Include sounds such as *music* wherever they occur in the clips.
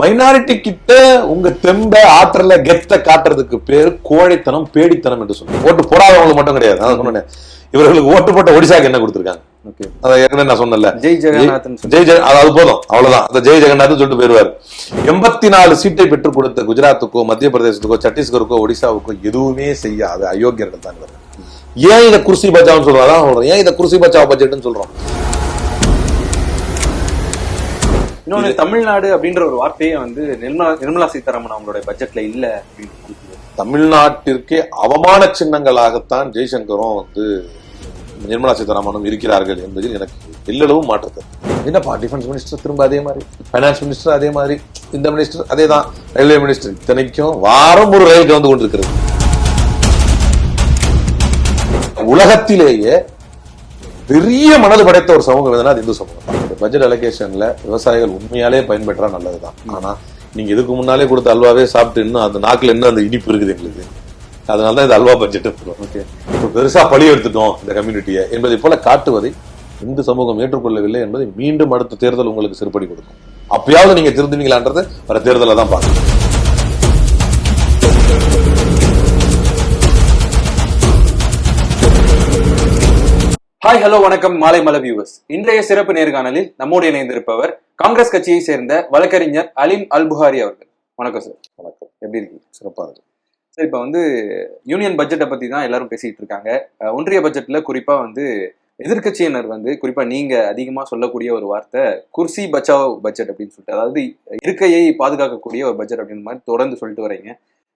Minority கிட்ட உங்க தெம்ப ஆற்றல கெத்த காட்டுறதுக்கு பேர் கோழைத்தனம் பேடித்தனம் என்று சொல்லுவோம் ஓட்டு போடாதவங்களுக்கு மட்டும் கிடையாது. அதான் சொன்னேன். இவர்களுக்கு ஓட்டு போட்ட ஒடிசாக்கு என்ன கொடுத்திருக்காங்க? ஓகே. அதை ஏற்கனவே நான் சொன்னல ஜெய் ஜெகநாதன் சொல்லி ஜெய் ஜெகன் அது போதும். அவ்வளவுதான். அந்த ஜெய் ஜெகநாத் சொல்லிட்டு போயிருவார். எண்பத்தி நாலு சீட்டை பெற்றுக் கொடுத்த குஜராத்துக்கோ மத்திய பிரதேசத்துக்கோ சத்தீஸ்கருக்கோ ஒடிசாவுக்கோ எதுவுமே செய்யாத அயோக்கியர்கள் தான் ஏன் இதை குர்சி பச்சாவ்னு சொல்றோம்? அதான் சொல்றோம். ஏன் இதை குர்சி பச்சாவ் பட்ஜெட்னு சொல்றோம்? இன்னொன்னு தமிழ்நாடு அப்படின்ற ஒரு வார்த்தையே வந்து நிர்மலா நிர்மலா சீதாராமன் அவங்களுடைய பட்ஜெட்ல இல்ல அப்படின்னு. தமிழ்நாட்டிற்கே அவமான சின்னங்களாகத்தான் ஜெய்சங்கரும் வந்து நிர்மலா சீதாராமனும் இருக்கிறார்கள் என்பதில் எனக்கு எல்லளவும் மாற்றுது என்னப்பா டிஃபென்ஸ் மினிஸ்டர் திரும்ப அதே மாதிரி ஃபைனான்ஸ் மினிஸ்டர் அதே மாதிரி இந்த மினிஸ்டர் அதே தான் ரயில்வே மினிஸ்டர் இத்தனைக்கும் வாரம் ஒரு ரயிலுக்கு வந்து கொண்டிருக்கிறது. உலகத்திலேயே பெரிய மனது படைத்த ஒரு சமூகம் எதுனா அது இந்து சமூகம் பட்ஜெட் அலோகேஷன்ல விவசாயிகள் உண்மையாலே பயன்பெற்றா நல்லதுதான். ஆனா நீங்க இதுக்கு முன்னாலே கொடுத்த அல்வாவே சாப்பிட்டு இன்னும் அந்த நாக்குல இன்னும் அந்த இனிப்பு இருக்குது எங்களுக்கு. அதனால தான் இந்த அல்வா பட்ஜெட் ஓகே இப்போ பெருசா பழி எடுத்துட்டோம் இந்த கம்யூனிட்டியை என்பதை போல காட்டுவதை இந்து சமூகம் ஏற்றுக்கொள்ளவில்லை என்பதை மீண்டும் அடுத்த தேர்தல் உங்களுக்கு செருப்படி கொடுக்கும். அப்பயாவது நீங்க திருந்துவீங்களான்றது வர தேர்தலை தான் பார்க்கணும். ஹாய் ஹலோ வணக்கம் மாலை மலை வியூவர்ஸ் இன்றைய சிறப்பு நேர்காணலில் நம்மோடு இணைந்திருப்பவர் காங்கிரஸ் கட்சியை சேர்ந்த வழக்கறிஞர் அலிம் அல் புகாரி அவர்கள். வணக்கம் சார் வணக்கம். எப்படி இருக்கீங்க? சிறப்பா இருக்கு. சார் இப்போ வந்து யூனியன் பட்ஜெட்டை பத்தி தான் எல்லாரும் பேசிட்டு இருக்காங்க. ஒன்றிய பட்ஜெட்ல குறிப்பா வந்து எதிர்க்கட்சியினர் வந்து குறிப்பா நீங்க அதிகமா சொல்லக்கூடிய ஒரு வார்த்தை குர்சி பச்சாவ் பட்ஜெட் அப்படின்னு சொல்லிட்டு அதாவது இருக்கையை பாதுகாக்கக்கூடிய ஒரு பட்ஜெட் அப்படின்னு மாதிரி தொடர்ந்து சொல்லிட்டு வரீங்க.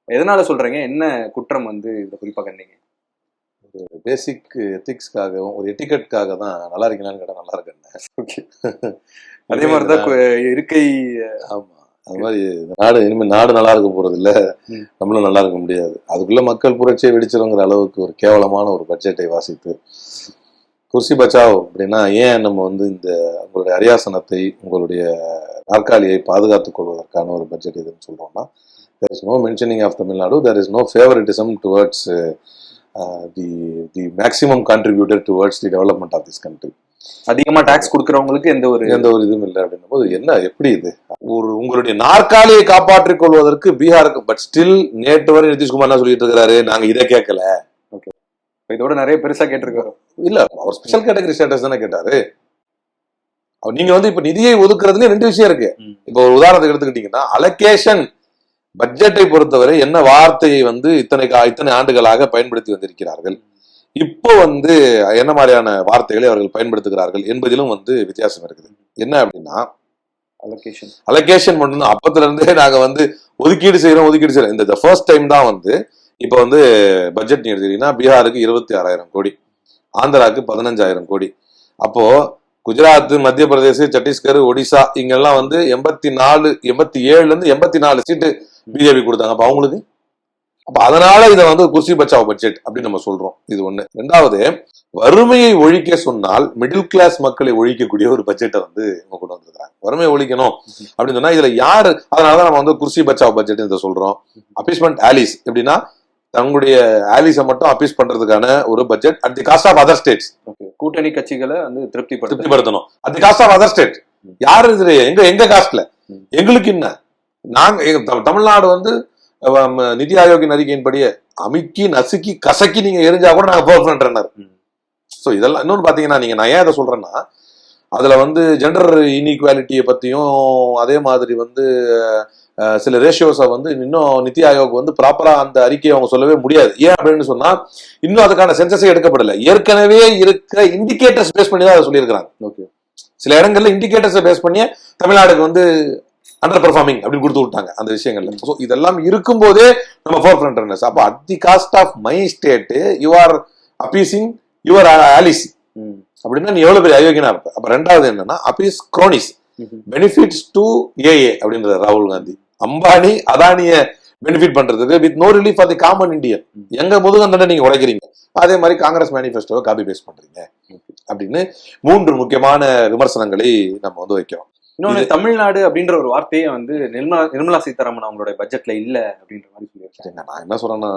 எதனால சொல்றீங்க? என்ன குற்றம் வந்து இதுல குறிப்பா கண்டீங்க? பேசிக் எத்திக்ஸ்க்காகவும் ஒரு எட்டிகெட்காக தான் நல்லா இருக்கீங்களான்னு கேட்டா நல்லா இருக்கேன். ஓகே அதே மாதிரிதான் கு- இருக்கை ஆமா. அது மாதிரி நாடு இனிமே நாடு நல்லா இருக்க போறது இல்ல. நம்மளும் நல்லா இருக்க முடியாது. அதுக்குள்ள மக்கள் புரட்சியை வெடிச்சிருங்கிற அளவுக்கு ஒரு கேவலமான ஒரு பட்ஜெட்டை வாசித்து குர்சி பச்சாவ் அப்படின்னா ஏன் நம்ம வந்து இந்த உங்களுடைய அரியாசனத்தை உங்களுடைய நாற்காலியை பாதுகாத்துக் கொள்வதற்கான ஒரு பட்ஜெட் இதுன்னு சொல்றோம்னா there is no mentioning of Tamil Nadu there is no favoritism towards the the maximum contributor towards the development of this country. அதிகமா டாக்ஸ் கொடுக்கறவங்களுக்கு எந்த ஒரு எந்த ஒரு இதுவும் இல்லை அப்படின்னும் போது என்ன எப்படி இது? ஒரு உங்களுடைய நாற்காலியை காப்பாற்றிக் கொள்வதற்கு பீகாருக்கு பட் ஸ்டில் நேற்று வரை நிதிஷ்குமார் என்ன சொல்லிட்டு இருக்கிறாரு? நாங்க இதை கேட்கல. இதோட நிறைய பெருசா கேட்டிருக்காரு. இல்ல அவர் ஸ்பெஷல் கேட்டகரி ஸ்டேட்டஸ் தானே கேட்டாரு. நீங்க வந்து இப்ப நிதியை ஒதுக்குறதுல ரெண்டு விஷயம் இருக்கு. இப்ப ஒரு உதாரணத்துக்கு எடுத்துக்கிட்டீங்கன்னா அலகேஷன் பட்ஜெட்டை பொறுத்தவரை என்ன வார்த்தையை வந்து இத்தனை கா- இத்தனை ஆண்டுகளாக பயன்படுத்தி வந்திருக்கிறார்கள்? இப்போ வந்து என்ன மாதிரியான வார்த்தைகளை அவர்கள் பயன்படுத்துகிறார்கள் என்பதிலும் வந்து வித்தியாசம் இருக்குது. என்ன அப்படின்னா அலோகேஷன் அலோகேஷன் மட்டும்தான். அப்பத்துல இருந்தே நாங்க வந்து ஒதுக்கீடு செய்யறோம் ஒதுக்கீடு செய்யறோம் இந்த ஃபர்ஸ்ட் டைம் தான் வந்து இப்போ வந்து பட்ஜெட் நீ எடுத்துக்கிட்டீங்கன்னா பீகாருக்கு இருபத்தி ஆறாயிரம் கோடி ஆந்திராவுக்கு பதினஞ்சாயிரம் கோடி. அப்போ குஜராத் மத்திய பிரதேச சத்தீஸ்கர் ஒடிசா இங்கெல்லாம் வந்து எண்பத்தி நாலு எண்பத்தி ஏழுல இருந்து எண்பத்தி நாலு சீட்டு பிஜேபி கொடுத்தாங்க. அப்ப அவங்களுக்கு அப்ப அதனால இதை வந்து குர்சி பச்சாவ் பட்ஜெட் அப்படின்னு நம்ம சொல்றோம். இது ஒண்ணு. ரெண்டாவது வறுமையை ஒழிக்க சொன்னால் மிடில் கிளாஸ் மக்களை ஒழிக்கக்கூடிய ஒரு பட்ஜெட்டை வந்து இவங்க கொண்டு வந்திருக்காங்க வறுமையை ஒழிக்கணும் அப்படின்னு சொன்னா இதுல யாரு அதனாலதான் நம்ம வந்து குர்சி பச்சாவ் பட்ஜெட் இதை சொல்றோம். அப்பீஸ்மெண்ட் ஆலிஸ் எப்படின்னா தங்களுடைய ஆலிஸை மட்டும் அப்பீஸ் பண்றதுக்கான ஒரு budget at the cost of other states கூட்டணி கட்சிகளை வந்து திருப்திப்படுத்த திருப்திப்படுத்தணும். At the cost of other state யாரு இது எங்க எங்க காஸ்ட்ல. எங்களுக்கு என்ன? நாங்க எங்க தமிழ்நாடு வந்து நிதி ஆயோக்கின் அறிக்கையின்படியே அமுக்கி நசுக்கி கசக்கி நீங்க எரிஞ்சா கூட நாங்க ம். ஸோ இதெல்லாம் இன்னொன்னு பாத்தீங்கன்னா நீங்க நான் ஏன் இதை சொல்றேன்னா அதுல வந்து ஜெண்டர் இன்இக்வாலிட்டியை பத்தியும் அதே மாதிரி வந்து சில ரேஷியோஸை வந்து இன்னும் நிதி ஆயோக் வந்து ப்ராப்பரா அந்த அறிக்கையை அவங்க சொல்லவே முடியாது. ஏன் அப்படின்னு சொன்னா இன்னும் அதுக்கான சென்சஸே எடுக்கப்படல. ஏற்கனவே இருக்கிற இண்டிகேட்டர்ஸ் பேஸ் பண்ணி தான் அதை சொல்லியிருக்கிறாங்க. ஓகே. சில இடங்கள்ல இண்டிகேட்டர்ஸை பேஸ் பண்ணி தமிழ்நாடுக்கு வந்து அண்டர் பெர்ஃபார்மிங் அப்படின்னு கொடுத்து விட்டாங்க அந்த விஷயங்கள்ல. ஸோ இதெல்லாம் இருக்கும்போதே நம்ம ஃபோர் ஃப்ரண்ட் ரன்னர்ஸ் அப்போ at the cost of my state you are appeasing your allies. அப்படின்னா நீ எவ்வளவு பெரிய அயோக்கியனா இருப்ப? அப்ப ரெண்டாவது என்னன்னா அப்பீஸ் குரோனிஸ் ம்ஹும். டு ஏஏ அப்படின்ற ராகுல் காந்தி. அம்பானி அதானிய பெனிஃபிட் பண்றதுக்கு with no relief for the common Indian எங்க முதுகந்தண்டை நீங்க உடைக்கிறீங்க. அதே மாதிரி காங்கிரஸ் மேனிஃபெஸ்டோவை காப்பி பேஸ்ட் பண்றீங்க அப்படின்னு மூன்று முக்கியமான விமர்சனங்களை நம்ம வந்து வைக்கிறோம். இன்னொன்னு தமிழ்நாடு அப்படின்ற ஒரு வார்த்தையே வந்து நிர்மலா நிர்மலா சீதாராமன் அவங்களுடைய பட்ஜெட்ல இல்ல அப்படின்ற மாதிரி சொல்லியிருக்காங்க. நான் என்ன சொல்றேன்னா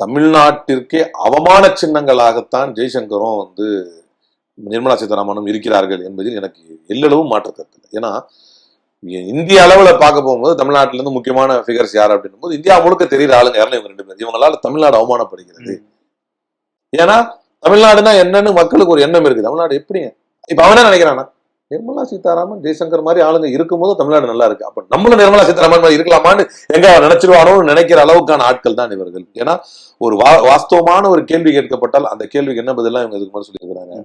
தமிழ்நாட்டிற்கே அவமான சின்னங்களாகத்தான் ஜெய்சங்கரும் வந்து நிர்மலா சீதாராமனும் இருக்கிறார்கள் என்பதில் எனக்கு எல்லளவும் மாற்று கருத்து ஏன்னா இந்திய அளவுல பார்க்க போகும்போது தமிழ்நாட்டுல இருந்து முக்கியமான ஃபிகர்ஸ் யார் அப்படின்னும் போது இந்தியா முழுக்க தெரியுற ஆளுங்க யாரும் இவங்க ரெண்டு பேர். இவங்களால தமிழ்நாடு அவமானப்படுகிறது. ஏன்னா தமிழ்நாடுனா என்னன்னு மக்களுக்கு ஒரு எண்ணம் இருக்கு தமிழ்நாடு எப்படி இப்ப அவனே நினைக்கிறானா நிர்மலா சீதாராமன் ஜெய்சங்கர் மாதிரி ஆளுங்க இருக்கும்போது தமிழ்நாடு நல்லா இருக்கு. அப்ப நம்மளும் நிர்மலா சீதாராமன் மாதிரி இருக்கலாமான்னு எங்க நினைச்சிருவானோன்னு நினைக்கிற அளவுக்கான ஆட்கள் தான் இவர்கள். ஏன்னா ஒரு வா- வாஸ்தவமான ஒரு கேள்வி கேட்கப்பட்டால் அந்த கேள்விக்கு என்ன பதிலாம் இவங்க இதுக்கு முன்னாடி சொல்லியிருக்கிறாங்க.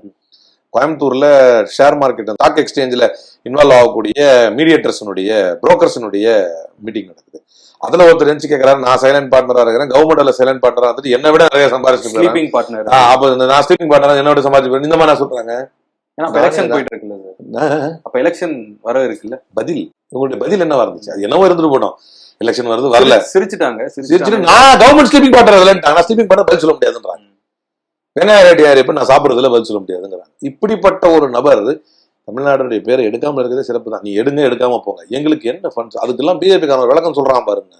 கோயம்புத்தூர்ல ஷேர் மார்க்கெட் ஸ்டாக் எக்ஸ்சேஞ்சில் இன்வால்வ் ஆகக்கூடிய மீடியேட்டர்ஸினுடைய புரோக்கர்ஸினுடைய மீட்டிங் நடக்குது. அதுல ஒருத்தர் நினைச்சு கேட்கறாரு நான் சைலண்ட் பார்ட்னரா இருக்கிறேன். கவர்மெண்ட்ல சைலண்ட் பார்ட்னரா வந்துட்டு என்ன விட நிறைய சம்பாதிச்சு ஸ்லீப்பிங் பார்ட்னர் அப்ப நான் ஸ்லீப்பிங் பார்ட்னர் என்னோட சம்பாதிச்சு இந்த மாதிரி நான் சொல்றாங்க. ஏன்னா எலெக்ஷன் போயிட்டு இருக்குல்ல. *laughs* அப்ப எலெக்ஷன் வர இருக்குல்ல? பதில். உங்களுடைய பதில் என்னவா இருந்துச்சு அது என்னவோ இருந்துட்டு போனோம். எலெக்ஷன் வருது வரல. சிரிச்சிட்டாங்க சிரிச்சுட்டு நான் கவர்மெண்ட் ஸ்லீப்பிங் பார்ட்னர் இல்லைன்ட்டாங்க நான் ஸ்லீப்பிங் பார்ட்னர் பதில் சொல்ல முடியாதுன்றாங்க. வெங்காய ரேட்டு யார் இப்ப நான் சாப்பிடுறதுல பதில் சொல்ல முடியாதுங்கிறாங்க. இப்படிப்பட்ட ஒரு நபர் தமிழ்நாடுடைய பேரை எடுக்காம இருக்கிறதே சிறப்பு தான். நீ எடுங்க எடுக்காம போங்க. எங்களுக்கு என்ன ஃபண்ட்ஸ் அதுக்கெல்லாம் பிஜேபிக்கான விளக்கம் சொல்றான் பாருங்க.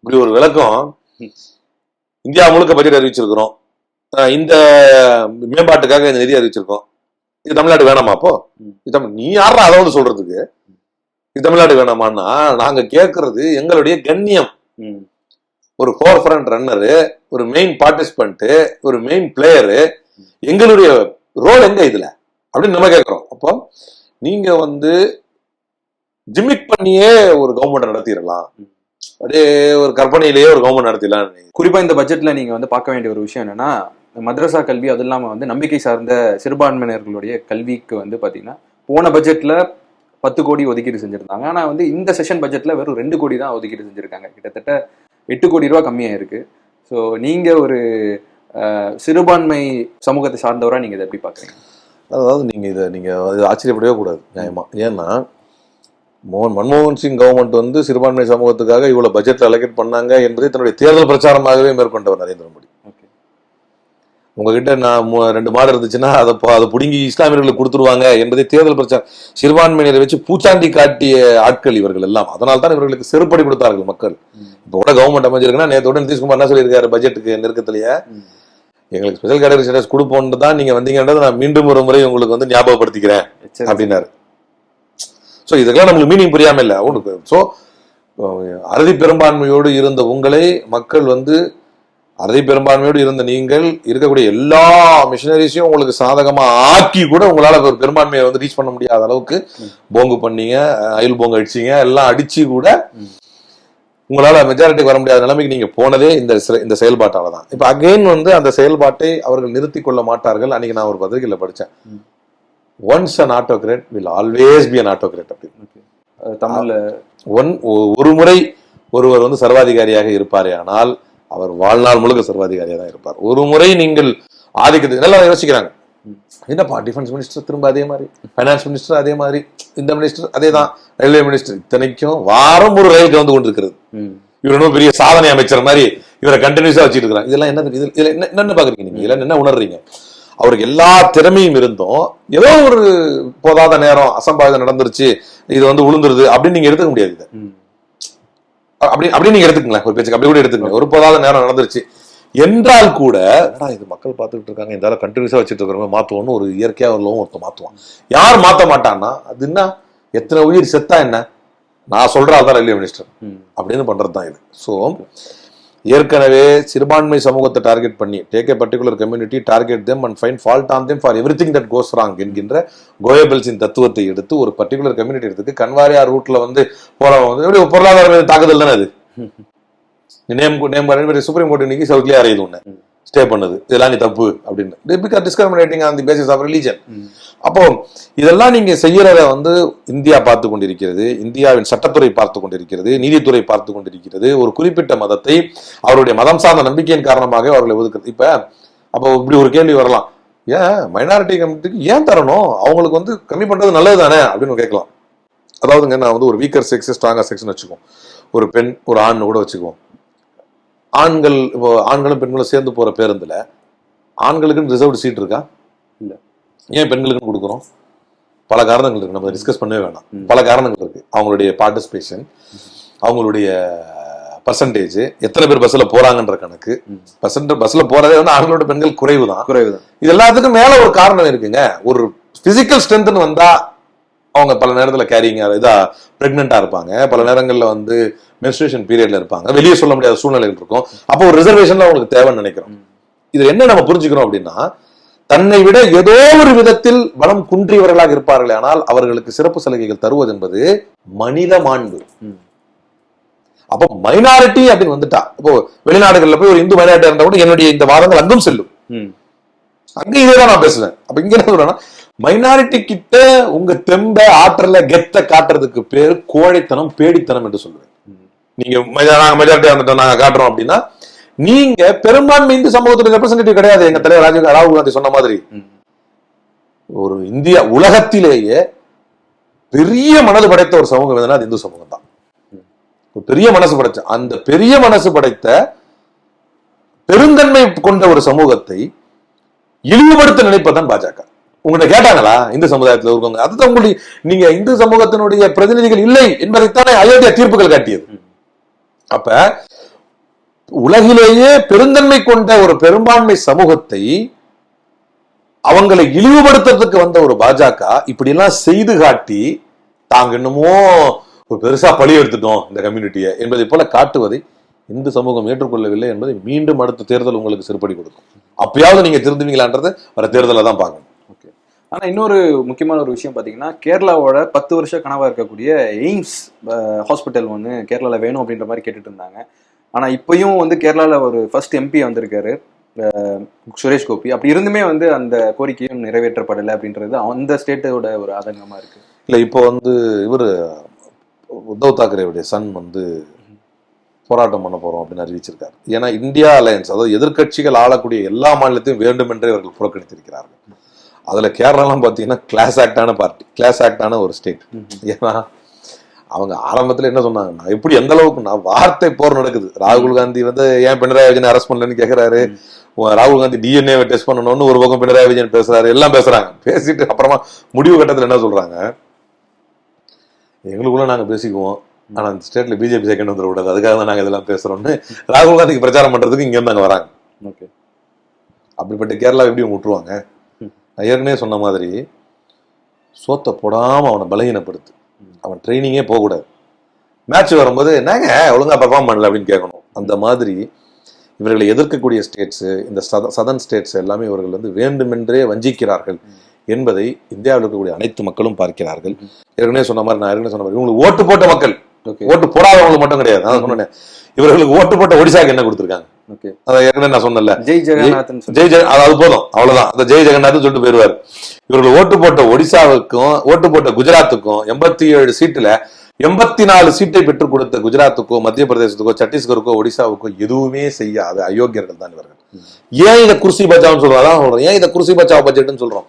இப்படி ஒரு விளக்கம் இந்தியா முழுக்க பட்ஜெட் அறிவிச்சிருக்கிறோம். இந்த மேம்பாட்டுக்காக இந்த நிதி அறிவிச்சிருக்கோம். இது தமிழ்நாடு வேணாமா அப்போ? இது தமிழ் நீ யாரா அதை வந்து சொல்றதுக்கு? இது தமிழ்நாடு வேணாமான்னா நாங்க கேட்கறது எங்களுடைய கண்ணியம். ஒரு ஃபோர் ஃப்ரண்ட் ரன்னரு ஒரு மெயின் பார்ட்டிசிபென்ட் ஒரு மெயின் பிளேயரு எங்களுடைய ரோல் எங்க இதுல? அப்படின்னு நம்ம கேட்கிறோம் அப்போ நீங்க வந்து ஜிமிக் பண்ணியே ஒரு கவர்மெண்ட் நடத்திடலாம். அப்படியே ஒரு கற்பனையிலேயே ஒரு கவர்மெண்ட் நடத்திடலாம். குறிப்பா இந்த பட்ஜெட்ல நீங்க வந்து பார்க்க வேண்டிய ஒரு விஷயம் என்னன்னா மதரசா கல்வி அது இல்லாமல் வந்து நம்பிக்கை சார்ந்த சிறுபான்மையினர்களுடைய கல்விக்கு வந்து பார்த்தீங்கன்னா போன பட்ஜெட்டில் பத்து கோடி ஒதுக்கீடு செஞ்சுருந்தாங்க. ஆனால் வந்து இந்த செஷன் பட்ஜெட்டில் வெறும் ரெண்டு கோடி தான் ஒதுக்கீடு செஞ்சுருக்காங்க. கிட்டத்தட்ட எட்டு கோடி ரூபா கம்மியாக இருக்குது ஸோ நீங்கள் ஒரு சிறுபான்மை சமூகத்தை சார்ந்தவராக நீங்கள் இதை எப்படி பார்க்குறீங்க அதாவது நீங்கள் இதை நீங்கள் அது ஆச்சரியப்படவே கூடாது. நியாயமாக ஏன்னா மோகன் மன்மோகன் சிங் கவர்மெண்ட் வந்து சிறுபான்மை சமூகத்துக்காக இவ்வளோ பட்ஜெட்டில் அலோகேட் பண்ணாங்க என்பதை தன்னுடைய தேர்தல் பிரச்சாரமாகவே மேற்கொண்டவர் நரேந்திர மோடி. உங்ககிட்ட நான் ரெண்டு மாடு இருந்துச்சுன்னா அதை அதை பிடுங்கி இஸ்லாமியர்களுக்கு கொடுத்துருவாங்க என்பதை தேர்தல் பிரச்சாரம் சிறுபான்மையினரை வச்சு பூச்சாண்டி காட்டிய ஆட்கள் இவர்கள் எல்லாம். அதனால தான் இவர்களுக்கு செருப்படி கொடுத்தார்கள் மக்கள். இப்போ கூட கவர்மெண்ட் அமைஞ்சிருக்குன்னா நேத்தோட நிதிஷ்குமார் என்ன சொல்லியிருக்காரு பட்ஜெட்டுக்கு நெருக்கத்திலேயே. எங்களுக்கு ஸ்பெஷல் கேட்டகரி ஸ்டேட்டஸ் கொடுப்போம்னு தான் நீங்க வந்தீங்கன்றதை நான் மீண்டும் ஒரு முறை உங்களுக்கு வந்து ஞாபகப்படுத்திக்கிறேன். அப்படின்னாரு. ஸோ இதெல்லாம் நம்மளுக்கு மீனிங் புரியாம இல்லை. அவனுக்கு ஸோ அறுதி பெரும்பான்மையோடு இருந்த உங்களை மக்கள் வந்து அறுதி பெரும்பான்மையோடு இருந்த நீங்கள் இருக்கக்கூடிய எல்லா மிஷினரிஸையும் உங்களுக்கு சாதகமா ஆக்கி கூட உங்களால ஒரு பெரும்பான்மையை வந்து ரீச் பண்ண முடியாத அளவுக்கு போங்கு பண்ணீங்க அயல் போங்கு அடிச்சீங்க எல்லாம் அடிச்சு கூட. உங்களால மெஜாரிட்டிக்கு வர முடியாத நிலைமைக்கு நீங்க போனதே இந்த இந்த செயல்பாட்டால தான். இப்ப அகைன் வந்து அந்த செயல்பாட்டை அவர்கள் நிறுத்தி கொள்ள மாட்டார்கள். அன்னைக்கு நான் ஒரு பத்திரிகையில படிச்சேன். Once an autocrat will always be an autocrat அப்படின்னு தமிழ்ல ஒன் ஒரு முறை ஒருவர் வந்து சர்வாதிகாரியாக இருப்பாரே ஆனால் அவர் வாழ்நாள் முழுக்க சர்வாதிகாரியாக தான் இருப்பார் ஒரு முறை நீங்கள் ஆதிக்கத்தை நல்லா யோசிக்கிறாங்க. என்னப்பா டிஃபென்ஸ் மினிஸ்டர் திரும்ப அதே மாதிரி ஃபைனான்ஸ் மினிஸ்டர் அதே மாதிரி இந்த மினிஸ்டர் அதே தான் ரயில்வே மினிஸ்டர் இத்தனைக்கும் வாரம் ஒரு ரயிலுக்கு வந்து கொண்டிருக்கிறது. இவர் இன்னும் பெரிய சாதனை அமைச்சர் மாதிரி இவரை கண்டினியூஸா வச்சுட்டு இருக்கிறாங்க இதெல்லாம் என்ன இதுல என்ன என்னன்னு பாக்குறீங்க நீங்க இதுல என்ன உணர்றீங்க அவருக்கு எல்லா திறமையும் இருந்தும் ஏதோ ஒரு போதாத நேரம் அசம்பாவிதம் நடந்துருச்சு இது வந்து உளுந்துருது அப்படின்னு நீங்க எடுத்துக்க முடியாது. அப்படி அப்படி நீங்க எடுத்துக்கங்களேன். ஒரு பேச்சுக்கு அப்படி கூட எடுத்துக்கங்க. ஒரு போதாத நேரம் நடந்துருச்சு. என்றால் கூட என்னடா இது மக்கள் பார்த்துக்கிட்டு இருக்காங்க இந்த கண்டினியூஸா வச்சுட்டு இருக்கிறவங்க மாத்துவோம்னு ஒரு இயற்கையா ஒரு லோகம் ஒருத்தன் மாத்துவான். யார் மாத்த மாட்டான்னா அது என்ன? எத்தனை உயிர் செத்தா என்ன? நான் சொல்ற ஆள் தான் ரயில்வே மினிஸ்டர். அப்படின்னு பண்றது தான் இது ஸோ ஏற்கனவே சிறுபான்மை சமூகத்தை டார்கெட் பண்ணி take a particular community target them and fine fault on them for everything that goes wrong என்கின்ற கோயபல்ஸின் தத்துவத்தை எடுத்து ஒரு பர்டிகுலர் கம்யூனிட்டி எடுத்துக்கு கன்வாரியா ரூட்ல வந்து போறவங்க வந்து பொருளாதார தாக்குதல் தானே அது நேம் நேம் சுப்ரீம் கோர்ட் இன்னைக்கு சவுத்லேயே அறையுது ஒண்ணு ஸ்டே பண்ணுது. இதெல்லாம் நீ தப்பு அப்படின்னு. Because discriminating on the basis of religion அப்போ இதெல்லாம் நீங்க செய்யறத வந்து இந்தியா பார்த்து கொண்டிருக்கிறது. இந்தியாவின் சட்டத்துறை பார்த்து கொண்டிருக்கிறது. நீதித்துறை பார்த்து கொண்டிருக்கிறது. ஒரு குறிப்பிட்ட மதத்தை அவருடைய மதம் சார்ந்த நம்பிக்கையின் காரணமாக அவர்களை ஒதுக்குறது. இப்ப அப்போ இப்படி ஒரு கேள்வி வரலாம். ஏன்? மைனாரிட்டி கம்யூனிட்டிக்கு ஏன் தரணும்? அவங்களுக்கு வந்து கம்மி பண்றது நல்லது தானே? அப்படின்னு கேட்கலாம். அதாவதுங்க நான் வந்து ஒரு வீக்கர் செக்ஸ் ஸ்ட்ராங்கர் செக்ஸ்னு வச்சுக்குவோம். ஒரு பெண் ஒரு ஆண் கூட வச்சுக்குவோம். ஆண்கள் இப்போ ஆண்களும் பெண்களும் சேர்ந்து போற பேருந்துல ஆண்களுக்குன்னு ரிசர்வ்டு சீட் இருக்கா? இல்ல. ஏன் பெண்களுக்குன்னு கொடுக்குறோம்? பல காரணங்கள் இருக்கு. நம்ம டிஸ்கஸ் பண்ணவே வேணாம். பல காரணங்கள் இருக்கு. அவங்களுடைய பார்ட்டிசிபேஷன் அவங்களுடைய பர்சன்டேஜ் எத்தனை பேர் பஸ்ல போறாங்கன்ற கணக்கு. பர்சன்ட் பஸ்ல போறதே வந்து ஆண்களோட பெண்கள் குறைவு தான் குறைவுதான். இது எல்லாத்துக்கும் மேல ஒரு காரணம் இருக்குங்க. ஒரு பிசிக்கல் ஸ்ட்ரென்த்னு வந்தா அவங்க பல நேரத்துல கேரிங் இதா பிரெக்னெண்டா இருப்பாங்க. பல நேரங்கள்ல வந்து மென்ஸ்ட்ரேஷன் பீரியட்ல இருப்பாங்க. வெளியே சொல்ல முடியாத சூழ்நிலைகள் இருக்கும். அப்போ ஒரு ரிசர்வேஷன் அவங்களுக்கு தேவைன்னு நினைக்கிறோம். இது என்ன நம்ம புரிஞ்சுக்கிறோம் அப்படின்னா தன்னை விட ஏதோ ஒரு விதத்தில் பலம் குன்றியவர்களாக இருப்பார்களே ஆனால் அவர்களுக்கு சிறப்பு சலுகைகள் தருவது என்பது மனித மாண்பு. அப்போ மைனாரிட்டி அப்படின்னு வந்துட்டா. இப்போ வெளிநாடுகள்ல போய் ஒரு இந்து மைனாரிட்டி இருந்தா கூட என்னுடைய இந்த வாதங்கள் அங்கும் செல்லும். அங்க இதேதான் நான் பேசுவேன். அப்ப இங்க என்ன சொல்றேன்னா மைனாரிட்டி கிட்ட உங்க தெம்ப ஆற்றல கெத்த காட்டுறதுக்கு பேர் கோழைத்தனம் பேடித்தனம் என்று சொல்லுவேன். நீங்க மெஜா- நாங்க மெஜாரிட்டி வந்துட்டோம் நாங்க காட்டுறோம் அப்படின்னா நீங்க பெரும்பான்மை இந்து சமூகத்துடைய ரெப்ரசன்டேட்டிவ் கிடையாது. எங்க தலைவர் ராஜீவ் ராகுல் காந்தி சொன்ன மாதிரி. ஒரு இந்தியா உலகத்திலேயே பெரிய மனது படைத்த ஒரு சமூகம் எதுனா அது இந்து சமூகம் தான். ஒரு பெரிய மனசு படைச்ச அந்த பெரிய மனசு படைத்த பெருந்தன்மை கொண்ட ஒரு சமூகத்தை இழிவுபடுத்த நினைப்பதுதான் பாஜக. உங்கள்ட்ட கேட்டாங்களா? இந்து சமுதாயத்தில் இருக்கவங்க. அதுதான் உங்களுடைய நீங்க இந்து சமூகத்தினுடைய பிரதிநிதிகள் இல்லை என்பதைத்தானே அயோத்தியா தீர்ப்புகள் காட்டியது. அப்ப உலகிலேயே பெருந்தன்மை கொண்ட ஒரு பெரும்பான்மை சமூகத்தை அவங்களை இழிவுபடுத்துறதுக்கு வந்த ஒரு பாஜக இப்படி எல்லாம் செய்து காட்டி தாங்க என்னமோ ஒரு பெருசா பழி எடுத்துட்டோம் இந்த கம்யூனிட்டியை என்பதை போல காட்டுவதை இந்து சமூகம் ஏற்றுக்கொள்ளவில்லை என்பதை மீண்டும் அடுத்த தேர்தல் உங்களுக்கு சிறுபடி கொடுக்கும். அப்பயாவது நீங்க திருந்துவீங்களான்றது வர தேர்தலை தான் பார்க்கணும். ஆனால் இன்னொரு முக்கியமான ஒரு விஷயம் பார்த்தீங்கன்னா கேரளாவோட பத்து வருஷ கனவாக இருக்கக்கூடிய எய்ம்ஸ் ஹாஸ்பிட்டல் ஒன்று கேரளாவில் வேணும் அப்படின்ற மாதிரி கேட்டுட்டு இருந்தாங்க. ஆனால் இப்பயும் வந்து கேரளாவில் ஒரு ஃபர்ஸ்ட் எம்பி வந்திருக்காரு சுரேஷ் கோபி. அப்படி இருந்துமே வந்து அந்த கோரிக்கையும் நிறைவேற்றப்படலை அப்படின்றது அந்த ஸ்டேட்டோட ஒரு ஆதங்கமாக இருக்கு. இல்லை இப்போ வந்து இவர் உத்தவ் தாக்கரேவுடைய சன் வந்து போராட்டம் பண்ண போறோம் அப்படின்னு அறிவிச்சிருக்காரு. ஏன்னா இந்தியா அலையன்ஸ் அதாவது எதிர்க்கட்சிகள் ஆளக்கூடிய எல்லா மாநிலத்தையும் வேண்டுமென்றே இவர்கள் புறக்கணித்திருக்கிறார்கள். அதுல கேரளாலாம் பாத்தீங்கன்னா கிளாஸ் ஆக்டான பார்ட்டி கிளாஸ் ஆக்டான ஒரு ஸ்டேட் ஏன்னா அவங்க ஆரம்பத்துல என்ன சொன்னாங்கன்னா எப்படி எந்த அளவுக்கு நான் வார்த்தை போர் நடக்குது. ராகுல் காந்தி வந்து ஏன் பினராயி விஜயன் அரெஸ்ட் பண்ணலன்னு கேக்குறாரு. உ- ராகுல் காந்தி டிஎன்ஏ டெஸ்ட் பண்ணணும்னு ஒரு பக்கம் பினராயி விஜயன் பேசுறாரு. எல்லாம் பேசுறாங்க. பேசிட்டு அப்புறமா முடிவு கட்டத்துல என்ன சொல்றாங்க? எங்களுக்குள்ள நாங்க பேசிக்குவோம். ஆனா அந்த ஸ்டேட்ல பிஜேபி செகண்ட் வந்துட கூடாது. அதுக்காக தான் நாங்க இதெல்லாம் பேசுறோம்னு ராகுல் காந்திக்கு பிரச்சாரம் பண்றதுக்கு இங்க அங்க வராங்க. ஓகே. அப்படிப்பட்ட கேரளா எப்படி விட்டுருவாங்க. நான் ஏற்கனவே சொன்ன மாதிரி சோத்தை போடாம அவனை பலகீனப்படுத்து. அவன் ட்ரைனிங்கே போகக்கூடாது. மேட்ச் வரும்போது என்னங்க ஒழுங்கா பெர்ஃபார்ம் பண்ணல அப்படின்னு கேட்கணும். அந்த மாதிரி இவர்களை எதிர்க்கக்கூடிய ஸ்டேட்ஸ் இந்த சதன் ஸ்டேட்ஸ் எல்லாமே இவர்கள் வந்து வேண்டுமென்றே வஞ்சிக்கிறார்கள் என்பதை இந்தியாவில் இருக்கக்கூடிய அனைத்து மக்களும் பார்க்கிறார்கள். ஏற்கனவே சொன்ன மாதிரி நான் ஏற்கனவே சொன்ன மாதிரி இவங்களுக்கு ஓட்டு போட்ட மக்கள். ஓகே ஓட்டு போடாதவங்களுக்கு மட்டும் கிடையாது. நான் சொன்னேன் இவர்களுக்கு ஓட்டு போட்ட ஒடிசாக்கு என்ன கொடுத்துருக்காங்க? அதை ஏற்கனவே நான் சொன்னேன்ல. ஜெய் ஜெகநாதன் ஜெய் அது போதும். அவ்வளவுதான். அந்த ஜெய் ஜெகநாத் சொல்லிட்டு போயிருவாரு. இவர்கள் ஓட்டு போட்ட ஒடிசாவுக்கும் ஓட்டு போட்ட குஜராத்துக்கும் எண்பத்தி ஏழு சீட்டுல எண்பத்தி நாலு சீட்டை பெற்றுக் கொடுத்த குஜராத்துக்கோ மத்திய பிரதேசத்துக்கோ சத்தீஸ்கருக்கோ ஒடிசாவுக்கோ எதுவுமே செய்யாத அயோக்கியர்கள் தான் இவர்கள். ஏன் இதை குர்சி பச்சாவ்னு சொல்றோம்? சொல்றோம். ஏன் இதை குர்சி பச்சாவ் பட்ஜெட்னு சொல்றோம்?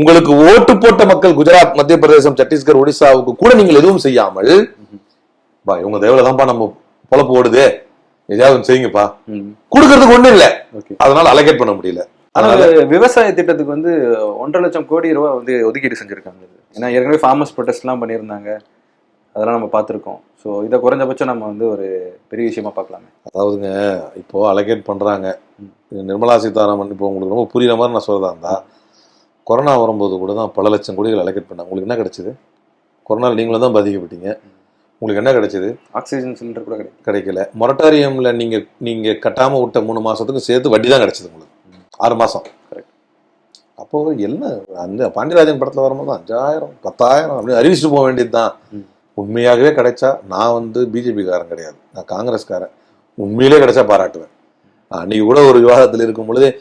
உங்களுக்கு ஓட்டு போட்ட மக்கள் குஜராத் மத்திய பிரதேசம் சத்தீஸ்கர் ஒடிசாவுக்கு கூட நீங்கள் எதுவும் செய்யாமல் இவங்க தேவையில தான்ப்பா நம்ம பொழப்பு ஓடுது. ஒண்ணு செய்யுங்கப்பா. ம். கொடுக்கறதுக்கு ஒண்ணும் இல்ல. ஓகே. அதனால அலகேட் பண்ண முடியல. அதனால விவசாய திட்டத்துக்கு வந்து ஒன்றரை லட்சம் கோடி ரூபாய் வந்து ஒதுக்கீடு செஞ்சிருக்காங்க. ஏன்னா ஏற்கனவே ஃபார்மர்ஸ் ப்ரொடெஸ்ட் எல்லாம் பண்ணியிருந்தாங்க. அதெல்லாம் நம்ம பார்த்திருக்கோம். ஸோ இதை குறைஞ்சபட்சம் நம்ம வந்து ஒரு பெரிய விஷயமா பார்க்கலாமே. அதாவதுங்க இப்போ அலகேட் பண்றாங்க. நிர்மலா சீதாராமன் இப்போ உங்களுக்கு ரொம்ப புரியுற மாதிரி நான் சொல்றதா இருந்தா கொரோனா வரும்போது கூட தான் பல லட்சம் கோடிகள் அலகேட் பண்ணாங்க. உங்களுக்கு என்ன கிடைச்சது? கொரோனால நீங்களும் தான் பாதிக்கப்பட்டீங்க. உங்களுக்கு என்ன கிடைச்சது? ஆக்சிஜன் சிலிண்டர் கூட கிடைக்கல. மொரட்டாரியம்ல நீங்க நீங்க கட்டாம விட்ட மூணு மாசத்துக்கு சேர்த்து வட்டி தான் கிடைச்சது உங்களுக்கு. ஆறு மாசம். Correct. அப்போ என்ன அந்த பாண்டியராஜன் படத்துல வரும்போது அஞ்சாயிரம் பத்தாயிரம் அப்படின்னு அறிவிச்சுட்டு போக வேண்டியதுதான். ம். உண்மையாகவே கிடைச்சா நான் வந்து பிஜேபி காரன் கிடையாது. நான் காங்கிரஸ்காரன். உண்மையிலே கிடைச்சா பாராட்டுவேன். அன்னைக்கு கூட ஒரு விவாதத்தில் இருக்கும் பொழுது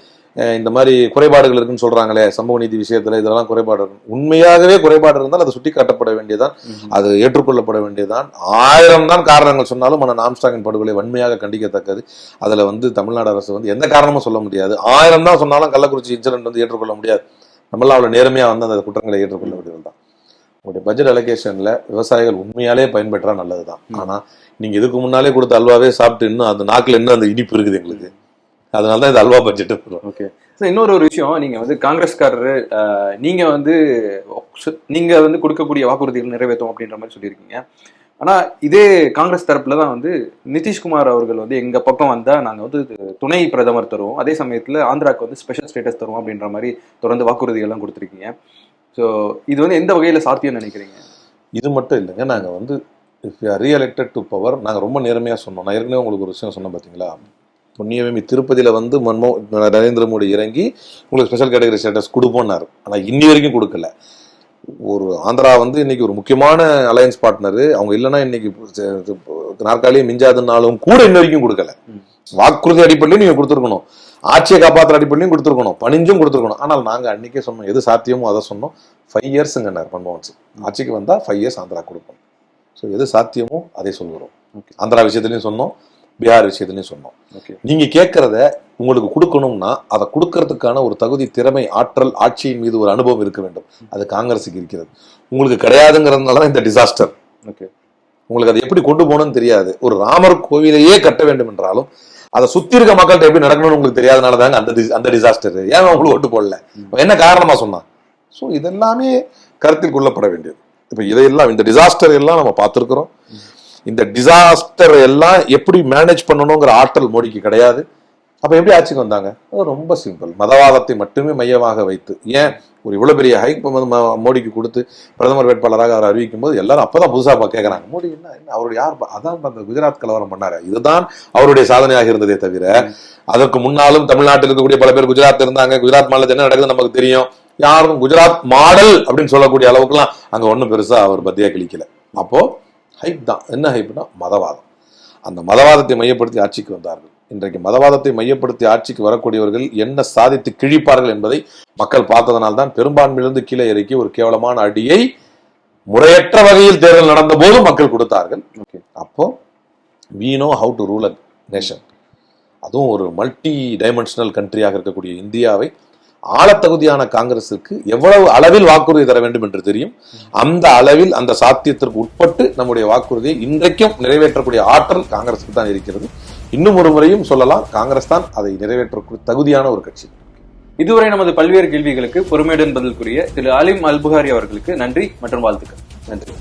இந்த மாதிரி குறைபாடுகள் இருக்குன்னு சொல்றாங்களே சமூக நீதி விஷயத்துல இதெல்லாம் குறைபாடு இருக்கு. உண்மையாகவே குறைபாடு இருந்தால் அது சுட்டி காட்டப்பட வேண்டியதான் அது ஏற்றுக்கொள்ளப்பட வேண்டியதுதான். ஆயிரம் தான் காரணங்கள் சொன்னாலும் ஆனால் நாம்ஸ்டாங்கின் படுகொலை வன்மையாக கண்டிக்கத்தக்கது. அதுல வந்து தமிழ்நாடு அரசு வந்து எந்த காரணமும் சொல்ல முடியாது. ஆயிரம் தான் சொன்னாலும் கள்ளக்குறிச்சி இன்சிடென்ட் வந்து ஏற்றுக்கொள்ள முடியாது. நம்மளால அவ்வளவு நேர்மையா வந்து அந்த குற்றங்களை ஏற்றுக்கொள்ள வேண்டியது தான். உங்களுடைய பட்ஜெட் அலோகேஷன்ல விவசாயிகள் உண்மையாலே பயன்பெற்றா நல்லதுதான். ஆனா நீங்க இதுக்கு முன்னாலே கொடுத்த அல்வாவே சாப்பிட்டு இன்னும் அந்த நாக்குல இன்னும் அந்த இனிப்பு இருக்குது எங்களுக்கு. அதனால தான் இந்த அல்வா பட்ஜெட் ஓகே சார் இன்னொரு ஒரு விஷயம் நீங்க வந்து காங்கிரஸ்காரரு அஹ், நீங்க வந்து நீங்க வந்து கொடுக்கக்கூடிய வாக்குறுதிகள் நிறைவேற்றும் அப்படின்ற மாதிரி சொல்லியிருக்கீங்க. ஆனா இதே காங்கிரஸ் தரப்புல தான் வந்து நிதிஷ்குமார் அவர்கள் வந்து எங்க பக்கம் வந்தா நாங்க வந்து துணை பிரதமர் தருவோம். அதே சமயத்துல ஆந்திராக்கு வந்து ஸ்பெஷல் ஸ்டேட்டஸ் தருவோம் அப்படின்ற மாதிரி தொடர்ந்து வாக்குறுதிகள் எல்லாம் கொடுத்துருக்கீங்க. ஸோ இது வந்து எந்த வகையில சாத்தியம் நினைக்கிறீங்க? இது மட்டும் இல்லைங்க. நாங்க வந்து if you reelected to power நாங்க ரொம்ப நேர்மையா சொன்னோம். நான் ஏற்கனவே உங்களுக்கு ஒரு விஷயம் சொன்னேன் பாத்தீங்களா? புண்ணியவேமி திருப்பதியில வந்து மன்மோ நரேந்திர மோடி இறங்கி உங்களுக்கு ஸ்பெஷல் கேட்டகரி ஸ்டேட்டஸ் கொடுப்போம்னாரு. ஆனா இன்னி வரைக்கும் கொடுக்கல. ஒரு ஆந்திரா வந்து இன்னைக்கு ஒரு முக்கியமான அலையன்ஸ் பார்ட்னர் அவங்க இல்லைன்னா இன்னைக்கு நாற்காலியே மிஞ்சாதுன்னாலும் கூட இன்ன வரைக்கும் கொடுக்கல. வாக்குறுதி அடிப்படையிலும் நீங்க கொடுத்துருக்கணும். ஆட்சியை காப்பாற்றுற அடிப்படையிலும் கொடுத்துருக்கணும். பணிஞ்சும் கொடுத்துருக்கணும். ஆனால் நாங்க அன்னைக்கே சொன்னோம். எது சாத்தியமோ அதை சொன்னோம். ஃபைவ் இயர்ஸுங்க மன்மோகன் சிங் ஆட்சிக்கு வந்தா ஃபைவ் இயர்ஸ் ஆந்திரா கொடுப்போம். ஸோ எது சாத்தியமோ அதை சொல்கிறோம். ஆந்திரா விஷயத்துலையும் சொன்னோம். பீகார் விஷயத்துலையும் சொன்னோம். நீங்க கேட்கறத உங்களுக்கு கொடுக்கணும்னா அதை கொடுக்கறதுக்கான ஒரு தகுதி திறமை ஆற்றல் ஆட்சியின் மீது ஒரு அனுபவம் இருக்க வேண்டும். அது காங்கிரஸுக்கு இருக்கிறது. உங்களுக்கு கிடையாதுங்கிறதுனால தான் இந்த டிசாஸ்டர் ஓகே உங்களுக்கு அதை எப்படி கொண்டு போகணும்னு தெரியாது. ஒரு ராமர் கோவிலையே கட்ட வேண்டும் என்றாலும் அதை சுத்தி இருக்க மக்கள்கிட்ட எப்படி நடக்கணும்னு உங்களுக்கு தெரியாதனால தாங்க அந்த அந்த டிசாஸ்டர் ஏன் உங்களுக்கு ஓட்டு போடல? என்ன காரணமா சொன்னான்? ஸோ இதெல்லாமே கருத்தில் கொள்ளப்பட வேண்டியது. இப்போ இதையெல்லாம் இந்த டிசாஸ்டர் எல்லாம் நம்ம பார்த்துருக்குறோம். இந்த டிசாஸ்டர் எல்லாம் எப்படி மேனேஜ் பண்ணணுங்கிற ஆற்றல் மோடிக்கு கிடையாது. அப்போ எப்படி ஆட்சிக்கு வந்தாங்க? அது ரொம்ப சிம்பிள் மதவாதத்தை மட்டுமே மையமாக வைத்து. ஏன்? ஒரு இவ்வளோ பெரிய ஹைக் மோடிக்கு கொடுத்து பிரதமர் வேட்பாளராக அவர் அறிவிக்கும் போது எல்லாரும் அப்போ தான் புதுசாக கேட்குறாங்க மோடி என்ன என்ன? அவருடைய யார் அதான் அந்த குஜராத் கலவரம் பண்ணார். இதுதான் அவருடைய சாதனையாக இருந்ததே தவிர அதற்கு முன்னாலும் தமிழ்நாட்டில் இருக்கக்கூடிய பல பேர் குஜராத் இருந்தாங்க. குஜராத் மாநிலத்தில் என்ன நடக்குது நமக்கு தெரியும். யாரும் குஜராத் மாடல் அப்படின்னு சொல்லக்கூடிய அளவுக்குலாம் அங்கே ஒன்றும் பெருசாக அவர் பத்தியாக கிளிக்கல அப்போது ஹைப் தான் என்ன ஹைப்னா மதவாதம். அந்த மதவாதத்தை மையப்படுத்தி ஆட்சிக்கு வந்தார்கள். இன்றைக்கு மதவாதத்தை மையப்படுத்தி ஆட்சிக்கு வரக்கூடியவர்கள் என்ன சாதித்து கிழிப்பார்கள் என்பதை மக்கள் பார்த்ததனால் தான் பெரும்பான்மையிலிருந்து கீழே இறக்கி ஒரு கேவலமான அடியை முறையற்ற வகையில் தேர்தல் நடந்த போது மக்கள் கொடுத்தார்கள். ஓகே அப்போ we know how to rule a nation அதுவும் ஒரு மல்டி டைமென்ஷனல் கண்ட்ரியாக இருக்கக்கூடிய இந்தியாவை ஆளத்தகுதியான காங்கிரசுக்கு எவ்வளவு அளவில் வாக்குறுதி தர வேண்டும் என்று தெரியும். அந்த அளவில் அந்த சாத்தியத்திற்கு உட்பட்டு நம்முடைய வாக்குறுதியை இன்றைக்கும் நிறைவேற்றக்கூடிய ஆற்றல் காங்கிரசுக்கு தான் இருக்கிறது. இன்னும் ஒரு முறையும் சொல்லலாம் காங்கிரஸ் தான் அதை நிறைவேற்றக்கூடிய தகுதியான ஒரு கட்சி. இதுவரை நமது பல்வேறு கேள்விகளுக்கு பொறுமையுடன் பதில் கூறிய திரு அலிம் அல்புகாரி அவர்களுக்கு நன்றி மற்றும் வாழ்த்துக்கள். நன்றி.